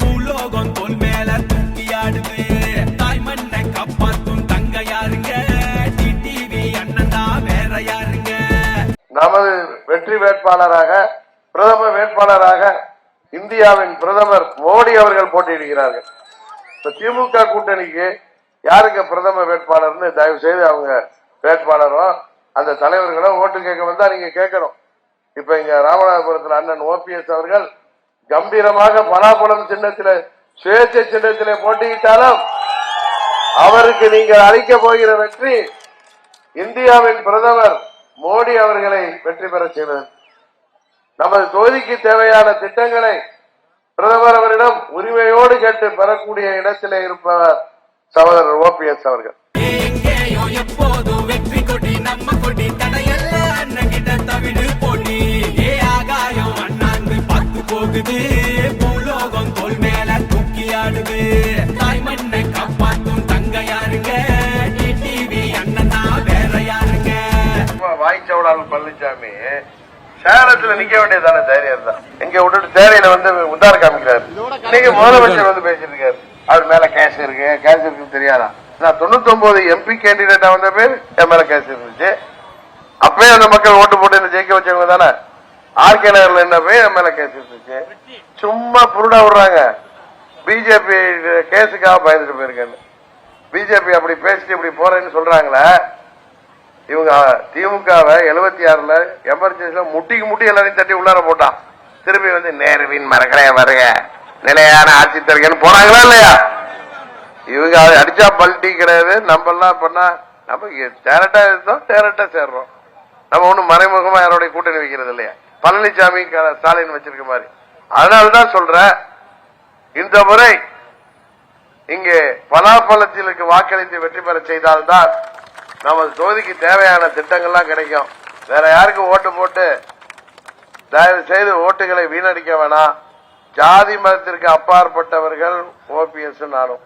பூலோகம் நமது வெற்றி வேட்பாளராக பிரதம வேட்பாளராக இந்தியாவின் பிரதமர் மோடி அவர்கள் போட்டியிடுகிறார்கள். திமுக கூட்டணிக்கு யாருங்க பிரதமர் வேட்பாளர்னு தயவு செய்து அவங்க வேட்பாளரும் அந்த தலைவர்களும் ஓட்டு கேட்க வந்தா நீங்க கேட்கணும். இப்ப இங்க ராமநாதபுரத்தில் அண்ணன் ஓபிஎஸ் அவர்கள் கம்பீரமாக பலாபலம் சின்னத்தில் சுயேட்சை சின்னத்திலே போட்டியிட்டாலும் அவருக்கு நீங்கள் அளிக்க போகிற வெற்றி இந்தியாவின் பிரதமர் மோடி அவர்களை வெற்றி பெற செய்வது நமது தொகுதிக்கு தேவையான திட்டங்களை பிரதமர் அவரிடம் உரிமையோடு கேட்டு பெறக்கூடிய இடத்திலே இருப்பவர் சகோதரர் ஓபிஎஸ் அவர்கள். போகுது பூலோகம் தோல் மேல தூக்கி ஆடுது. தாய் மண்ணை காப்பாத்தும் தங்க யாருங்க டிவி அண்ணனா வேற யாருங்க வாய்ச்சவடால் பழனிசாமி சேலத்துல நிக்க வேண்டியதான தைரியம் தான். இங்க விட்டுட்டு தேரையில வந்து உத்தார காமிக்கிறாரு. இன்னைக்கு முதலமைச்சர் வந்து பேசிட்டு இருக்காரு அவர் மேல கேஸ் இருக்கு. கேஸ் இருக்குன்னு தெரியாதா? நான் தொண்ணூத்தி ஒன்பது எம்பி கேண்டிடேட்டா வந்த பேர் என் மேல கேஸ் இருந்துச்சு. அப்பயே அந்த மக்கள் ஓட்டு போட்டு என்ன ஜெயிக்க வச்சவங்க தானே? ஆர்கே நகர்ல என்ன போய் நம்ம மேல கேஸ் இருந்துச்சு சும்மா புருடா விடுறாங்க. பிஜேபி கேஸுக்காக பயந்துட்டு போயிருக்கேன்னு. பிஜேபி அப்படி பேசிட்டு இப்படி போறேன்னு சொல்றாங்களே இவங்க திமுகவை எழுபத்தி ஆறுல எமர்ஜென்சில முட்டிக்கு முட்டி எல்லாரையும் தட்டி உள்ளார போட்டான். திரும்பி வந்து நேருவின் மறக்கறைய வருக. நிலையான ஆட்சி தருகன்னு போனாங்களா இல்லையா? இவங்க அடிச்சா பல்ட்டி கிடையாது நம்ம எல்லாம் பண்ணா நம்ம டேரக்டா இருந்தோம் டேரக்டா சேர்றோம். நம்ம ஒண்ணும் மறைமுகமா யாரோடைய கூட்டணி வைக்கிறது இல்லையா? பழனிசாமி க- ஸ்டாலின் வச்சிருக்க மாதிரி. அதனாலதான் சொல்றேன் இந்த முறை இங்கே பலாப்பழத்திற்கு வாக்களித்து வெற்றி பெற செய்தால்தான் நமது தொகுதிக்கு தேவையான திட்டங்கள்லாம் கிடைக்கும். வேற யாருக்கும் ஓட்டு போட்டு தயவு செய்து ஓட்டுகளை வீணடிக்க வேணாம். ஜாதி மதத்திற்கு அப்பாற்பட்டவர்கள் ஓபிஎஸ் நானும்.